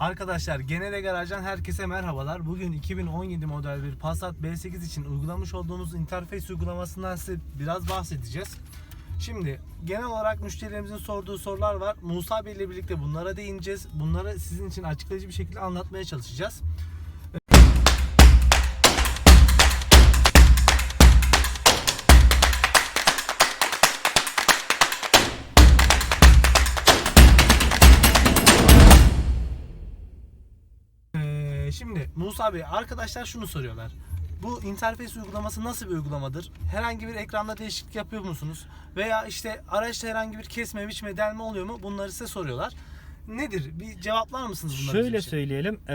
Arkadaşlar Genele Garaj'dan herkese merhabalar. Bugün 2017 model bir Passat B8 için uygulamış olduğumuz interface uygulamasından size biraz bahsedeceğiz. Şimdi genel olarak müşterilerimizin sorduğu sorular var. Musa Bey ile birlikte bunlara değineceğiz. Bunları sizin için açıklayıcı bir şekilde anlatmaya çalışacağız. Musa Bey arkadaşlar şunu soruyorlar. Bu interface uygulaması nasıl bir uygulamadır? Herhangi bir ekranda değişiklik yapıyor musunuz? Veya işte araçta herhangi bir kesme, biçme, delme oluyor mu? Bunları size soruyorlar. Nedir? Bir cevaplar mısınız bunlara? Şöyle için? söyleyelim. e,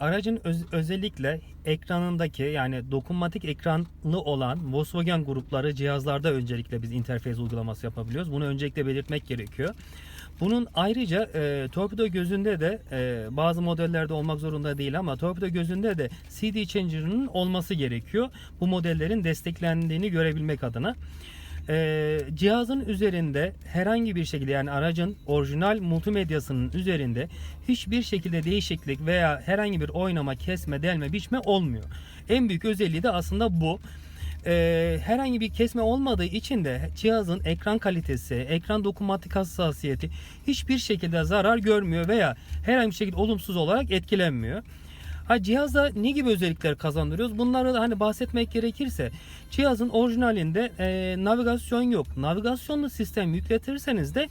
aracın öz- özellikle ekranındaki yani dokunmatik ekranlı olan Volkswagen grupları cihazlarda öncelikle biz interfez uygulaması yapabiliyoruz. Bunu öncelikle belirtmek gerekiyor. Bunun ayrıca e, torpido gözünde de e, bazı modellerde olmak zorunda değil ama torpido gözünde de CD changer'ının olması gerekiyor. Bu modellerin desteklendiğini görebilmek adına. Ee, cihazın üzerinde herhangi bir şekilde yani aracın orijinal multimedyasının üzerinde hiçbir şekilde değişiklik veya herhangi bir oynama, kesme, delme, biçme olmuyor. En büyük özelliği de aslında bu. Ee, herhangi bir kesme olmadığı için de cihazın ekran kalitesi, ekran dokunmatik hassasiyeti hiçbir şekilde zarar görmüyor veya herhangi bir şekilde olumsuz olarak etkilenmiyor. Ha cihazda ne gibi özellikler kazandırıyoruz? Bunları da hani bahsetmek gerekirse cihazın orijinalinde e, navigasyon yok. Navigasyonlu sistem yükletirseniz de e,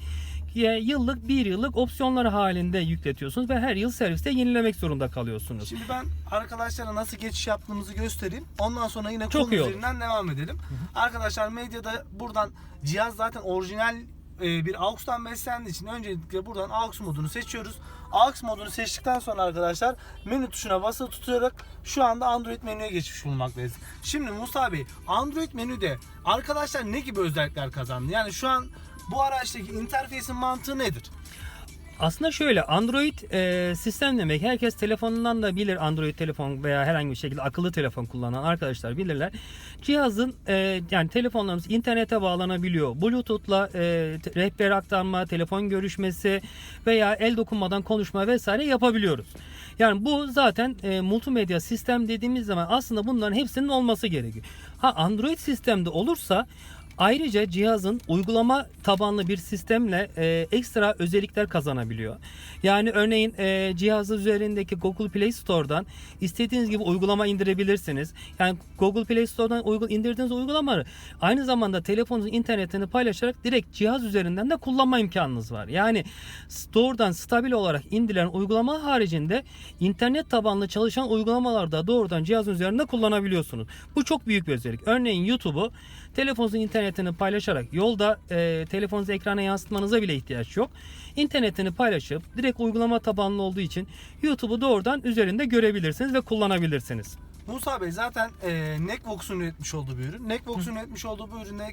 yıllık bir yıllık opsiyonlar halinde yükletiyorsunuz ve her yıl serviste yenilemek zorunda kalıyorsunuz. Şimdi ben arkadaşlara nasıl geçiş yaptığımızı göstereyim. Ondan sonra yine Çok konu iyi olur. üzerinden devam edelim. Arkadaşlar medyada buradan cihaz zaten orijinal e, bir AUX'tan beslendiği için öncelikle buradan AUX modunu seçiyoruz. AUX modunu seçtikten sonra arkadaşlar menü tuşuna basılı tutarak şu anda Android menüye geçmiş bulunmaktayız. Şimdi Musa Bey Android menüde arkadaşlar ne gibi özellikler kazandı? Yani şu an bu araçtaki interfeysin mantığı nedir? Aslında şöyle Android e, sistem demek herkes telefonundan da bilir Android telefon veya herhangi bir şekilde akıllı telefon kullanan arkadaşlar bilirler. Cihazın e, yani telefonlarımız internete bağlanabiliyor. Bluetooth'la e, rehber aktarma, telefon görüşmesi veya el dokunmadan konuşma vesaire yapabiliyoruz. Yani bu zaten e, multimedya sistem dediğimiz zaman aslında bunların hepsinin olması gerekiyor. Ha Android sistemde olursa Ayrıca cihazın uygulama tabanlı bir sistemle e, ekstra özellikler kazanabiliyor. Yani örneğin e, cihazı üzerindeki Google Play Store'dan istediğiniz gibi uygulama indirebilirsiniz. Yani Google Play Store'dan uygul indirdiğiniz uygulamaları aynı zamanda telefonunuzun internetini paylaşarak direkt cihaz üzerinden de kullanma imkanınız var. Yani store'dan stabil olarak indirilen uygulama haricinde internet tabanlı çalışan uygulamalarda doğrudan cihazın üzerinde kullanabiliyorsunuz. Bu çok büyük bir özellik. Örneğin YouTube'u telefonunuzun internetini paylaşarak yolda e, telefonunuzu ekrana yansıtmanıza bile ihtiyaç yok. İnternetini paylaşıp direkt uygulama tabanlı olduğu için YouTube'u doğrudan üzerinde görebilirsiniz ve kullanabilirsiniz. Musa Bey zaten e, Neckvox'un üretmiş olduğu bir ürün. Neckvox'un üretmiş olduğu bu ürüne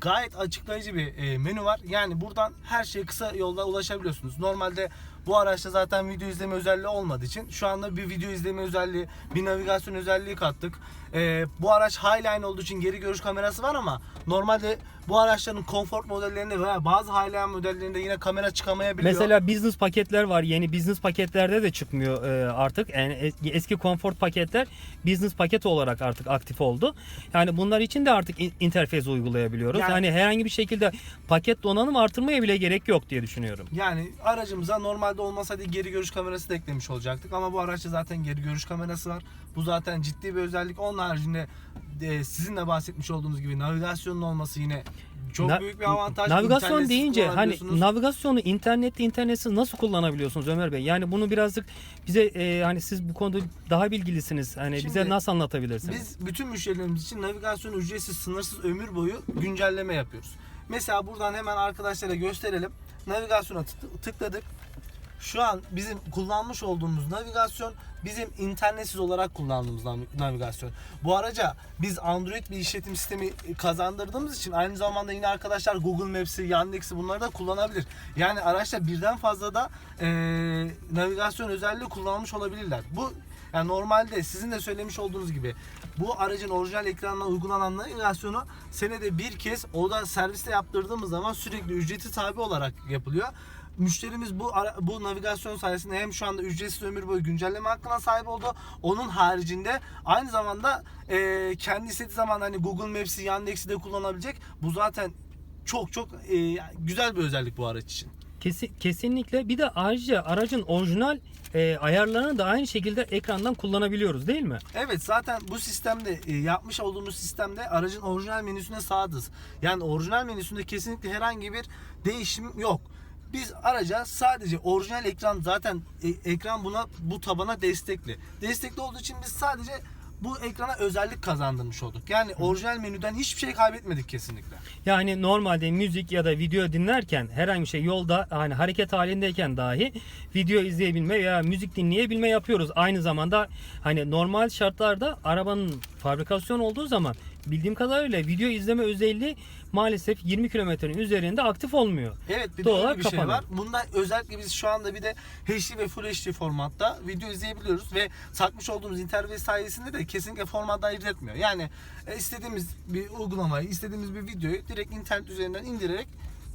gayet açıklayıcı bir e, menü var. Yani buradan her şeye kısa yolda ulaşabiliyorsunuz. Normalde bu araçta zaten video izleme özelliği olmadığı için şu anda bir video izleme özelliği, bir navigasyon özelliği kattık. E, bu araç Highline olduğu için geri görüş kamerası var ama normalde bu araçların Comfort modellerinde veya bazı Highline modellerinde yine kamera çıkamayabiliyor. Mesela business paketler var. Yeni business paketlerde de çıkmıyor e, artık. Yani es- eski comfort paketler business paket olarak artık aktif oldu. Yani bunlar için de artık in- interfez uygulayabiliyoruz. Yani- Yani, herhangi bir şekilde paket donanım artırmaya bile gerek yok diye düşünüyorum. Yani aracımıza normalde olmasaydı geri görüş kamerası da eklemiş olacaktık ama bu araçta zaten geri görüş kamerası var. Bu zaten ciddi bir özellik. Onun haricinde e, sizin de bahsetmiş olduğunuz gibi navigasyonun olması yine çok Na- büyük bir avantaj. Navigasyon İnternetsiz deyince hani navigasyonu internette internetsiz nasıl kullanabiliyorsunuz Ömer Bey? Yani bunu birazcık bize e, hani siz bu konuda daha bilgilisiniz. Hani bize Şimdi nasıl anlatabilirsiniz? Biz bütün müşterilerimiz için navigasyon ücretsiz sınırsız ömür boyu güncelleme yapıyoruz. Mesela buradan hemen arkadaşlara gösterelim. Navigasyona tık- tıkladık. Şu an bizim kullanmış olduğumuz navigasyon bizim internetsiz olarak kullandığımız nav- navigasyon. Bu araca biz Android bir işletim sistemi kazandırdığımız için aynı zamanda yine arkadaşlar Google Maps'i, Yandex'i bunları da kullanabilir. Yani araçta birden fazla da eee, navigasyon özelliği kullanmış olabilirler. Bu yani normalde sizin de söylemiş olduğunuz gibi bu aracın orijinal ekranına uygulanan navigasyonu senede bir kez o da serviste yaptırdığımız zaman sürekli ücreti tabi olarak yapılıyor. müşterimiz bu bu navigasyon sayesinde hem şu anda ücretsiz ömür boyu güncelleme hakkına sahip oldu. Onun haricinde aynı zamanda e, kendi istediği zaman hani Google Maps'i Yandex'i de kullanabilecek. Bu zaten çok çok e, güzel bir özellik bu araç için. Kesin, kesinlikle. Bir de ayrıca aracın orijinal e, ayarlarını da aynı şekilde ekrandan kullanabiliyoruz değil mi? Evet zaten bu sistemde e, yapmış olduğumuz sistemde aracın orijinal menüsüne sağdız. Yani orijinal menüsünde kesinlikle herhangi bir değişim yok. Biz araca sadece orijinal ekran zaten e, ekran buna bu tabana destekli. Destekli olduğu için biz sadece bu ekrana özellik kazandırmış olduk. Yani orijinal menüden hiçbir şey kaybetmedik kesinlikle. Yani normalde müzik ya da video dinlerken herhangi bir şey yolda hani hareket halindeyken dahi video izleyebilme veya müzik dinleyebilme yapıyoruz. Aynı zamanda hani normal şartlarda arabanın fabrikasyon olduğu zaman bildiğim kadarıyla video izleme özelliği maalesef 20 kilometrenin üzerinde aktif olmuyor. Evet bir de Doğal öyle bir şey kapanıyor. var. Bunda özellikle biz şu anda bir de HD ve Full HD formatta video izleyebiliyoruz ve takmış olduğumuz interface sayesinde de kesinlikle format ayırt etmiyor. Yani e, istediğimiz bir uygulamayı, istediğimiz bir videoyu direkt internet üzerinden indirerek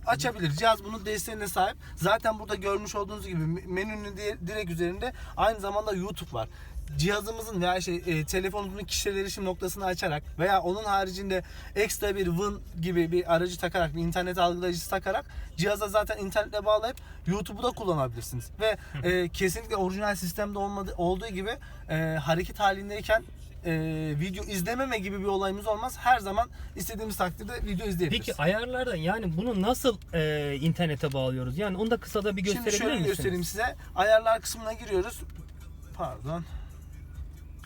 açabilir. Cihaz bunun desteğine sahip. Zaten burada görmüş olduğunuz gibi menünün di- direkt üzerinde aynı zamanda YouTube var. Cihazımızın veya şey e, telefonumuzun kişisel erişim noktasını açarak veya onun haricinde ekstra bir WIN gibi bir aracı takarak bir internet algılayıcısı takarak cihaza zaten internetle bağlayıp YouTube'u da kullanabilirsiniz. Ve e, kesinlikle orijinal sistemde olmadı, olduğu gibi e, hareket halindeyken e, video izlememe gibi bir olayımız olmaz. Her zaman istediğimiz takdirde video izleyebiliriz. Peki ayarlarda yani bunu nasıl e, internete bağlıyoruz? Yani onu da kısa da bir Şimdi gösterebilir şöyle misiniz? göstereyim size. Ayarlar kısmına giriyoruz. Pardon.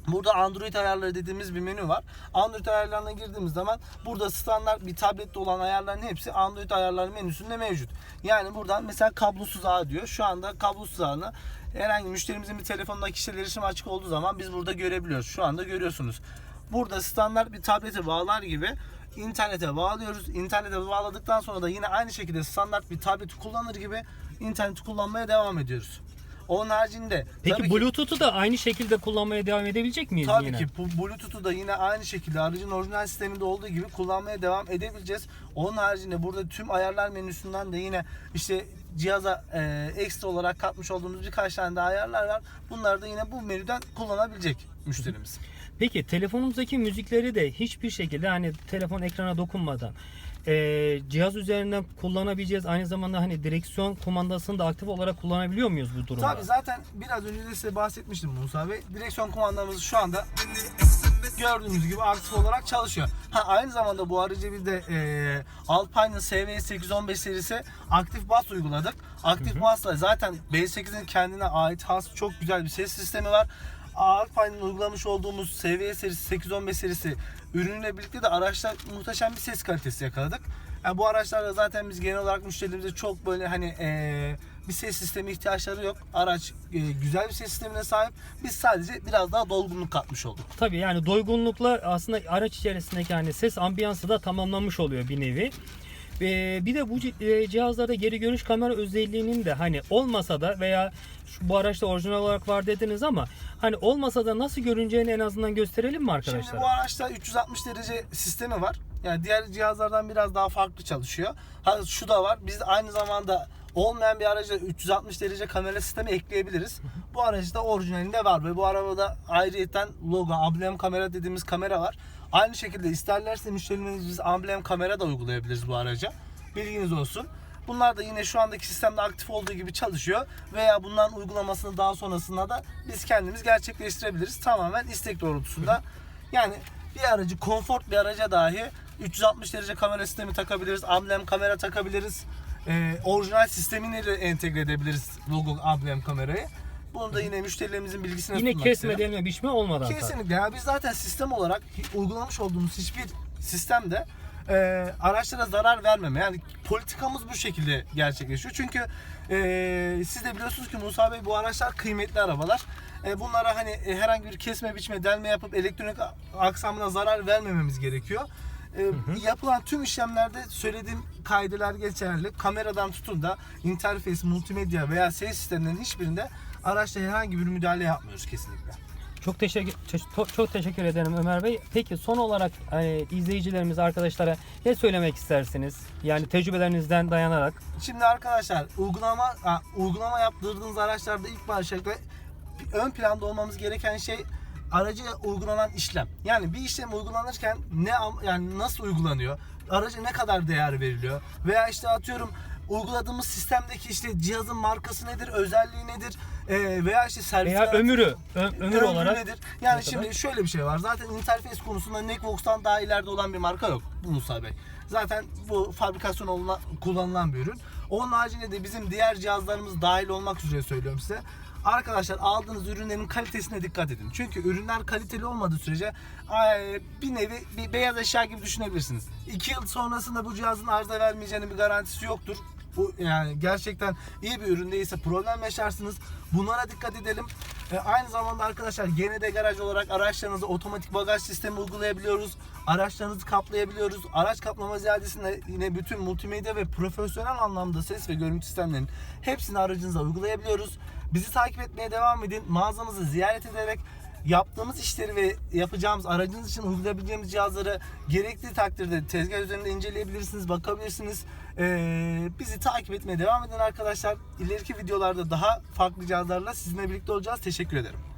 Burada Android ayarları dediğimiz bir menü var. Android ayarlarına girdiğimiz zaman burada standart bir tablette olan ayarların hepsi Android ayarları menüsünde mevcut. Yani buradan mesela kablosuz ağ diyor. Şu anda kablosuz ağını herhangi müşterimizin bir telefonunda kişisel erişim açık olduğu zaman biz burada görebiliyoruz. Şu anda görüyorsunuz. Burada standart bir tablete bağlar gibi internete bağlıyoruz. İnternete bağladıktan sonra da yine aynı şekilde standart bir tableti kullanır gibi interneti kullanmaya devam ediyoruz. Onun haricinde Peki Bluetooth'u da aynı şekilde kullanmaya devam edebilecek miyiz Tabii yine? ki bu Bluetooth'u da yine aynı şekilde aracın orijinal sisteminde olduğu gibi kullanmaya devam edebileceğiz. Onun haricinde burada tüm ayarlar menüsünden de yine işte cihaza e, ekstra olarak katmış olduğumuz birkaç tane de ayarlar var. Bunları da yine bu menüden kullanabilecek müşterimiz. Peki telefonumuzdaki müzikleri de hiçbir şekilde hani telefon ekrana dokunmadan e, cihaz üzerinden kullanabileceğiz. Aynı zamanda hani direksiyon kumandasını da aktif olarak kullanabiliyor muyuz bu durumda? Tabii zaten biraz önce de size bahsetmiştim Musa Bey. Direksiyon kumandamız şu anda gördüğünüz gibi aktif olarak çalışıyor. Ha, aynı zamanda bu aracı bir de e, Alpine'ın SV815 serisi aktif bas uyguladık. Aktif basla zaten B8'in kendine ait has çok güzel bir ses sistemi var. Alpine'ın uygulamış olduğumuz SV serisi 815 serisi ürünüyle birlikte de araçta muhteşem bir ses kalitesi yakaladık. Yani bu araçlarda zaten biz genel olarak müşterilerimize çok böyle hani e, bir ses sistemi ihtiyaçları yok. Araç e, güzel bir ses sistemine sahip. Biz sadece biraz daha dolgunluk katmış olduk. Tabii yani doygunlukla aslında araç içerisindeki hani ses ambiyansı da tamamlanmış oluyor bir nevi. Ee, bir de bu e, cihazlarda geri görüş kamera özelliğinin de hani olmasa da veya şu, bu araçta orijinal olarak var dediniz ama hani olmasa da nasıl görüneceğini en azından gösterelim mi arkadaşlar? Şimdi bu araçta 360 derece sistemi var. Yani diğer cihazlardan biraz daha farklı çalışıyor. Ha şu da var. Biz aynı zamanda olmayan bir araca 360 derece kamera sistemi ekleyebiliriz. Bu aracda orijinalinde var ve bu arabada ayrıyeten logo, amblem kamera dediğimiz kamera var. Aynı şekilde isterlerse müşterilerimiz biz amblem kamera da uygulayabiliriz bu araca. Bilginiz olsun. Bunlar da yine şu andaki sistemde aktif olduğu gibi çalışıyor veya bunların uygulamasını daha sonrasında da biz kendimiz gerçekleştirebiliriz. Tamamen istek doğrultusunda. Yani bir aracı, konfort bir araca dahi 360 derece kamera sistemi takabiliriz, amblem kamera takabiliriz. Ee, orijinal sistemini de entegre edebiliriz logo amblem kamerayı. Bunu da yine müşterilerimizin bilgisine Yine sunmak kesme isterim. delme biçme olmadan. Kesinlikle. Yani biz zaten sistem olarak uygulamış olduğumuz hiçbir sistemde e, araçlara zarar vermeme. Yani politikamız bu şekilde gerçekleşiyor. Çünkü e, siz de biliyorsunuz ki Musa Bey bu araçlar kıymetli arabalar. E, bunlara hani e, herhangi bir kesme biçme delme yapıp elektronik aksamına zarar vermememiz gerekiyor. E, Yapılan tüm işlemlerde söylediğim kaydeler geçerli. Kameradan tutun da interface, multimedya veya ses sistemlerinin hiçbirinde araçta herhangi bir müdahale yapmıyoruz kesinlikle. Çok teşekkür çok, teşekkür ederim Ömer Bey. Peki son olarak hani, izleyicilerimiz arkadaşlara ne söylemek istersiniz? Yani tecrübelerinizden dayanarak. Şimdi arkadaşlar uygulama uygulama yaptırdığınız araçlarda ilk başta ön planda olmamız gereken şey aracı uygulanan işlem. Yani bir işlem uygulanırken ne yani nasıl uygulanıyor? Araca ne kadar değer veriliyor? Veya işte atıyorum uyguladığımız sistemdeki işte cihazın markası nedir, özelliği nedir? Ee, veya işte servis Veya ömürü, ö- ömür ömrü olarak nedir? Yani şimdi kadar? şöyle bir şey var. Zaten interface konusunda Neckvox'tan daha ileride olan bir marka yok Musa Bey. Zaten bu fabrikasyon olunan, kullanılan bir ürün. Onun haricinde de bizim diğer cihazlarımız dahil olmak üzere söylüyorum size. Arkadaşlar aldığınız ürünlerin kalitesine dikkat edin. Çünkü ürünler kaliteli olmadığı sürece bir nevi bir beyaz eşya gibi düşünebilirsiniz. 2 yıl sonrasında bu cihazın arıza vermeyeceğinin bir garantisi yoktur. Bu yani gerçekten iyi bir ürün değilse problem yaşarsınız. Bunlara dikkat edelim. E, aynı zamanda arkadaşlar GND garaj olarak araçlarınızda otomatik bagaj sistemi uygulayabiliyoruz. Araçlarınızı kaplayabiliyoruz. Araç kaplama ziyadesinde yine bütün multimedya ve profesyonel anlamda ses ve görüntü sistemlerinin hepsini aracınıza uygulayabiliyoruz. Bizi takip etmeye devam edin. Mağazamızı ziyaret ederek yaptığımız işleri ve yapacağımız aracınız için uygulayabileceğimiz cihazları gerektiği takdirde tezgah üzerinde inceleyebilirsiniz, bakabilirsiniz. Ee, bizi takip etmeye devam edin arkadaşlar. İleriki videolarda daha farklı cihazlarla sizinle birlikte olacağız. Teşekkür ederim.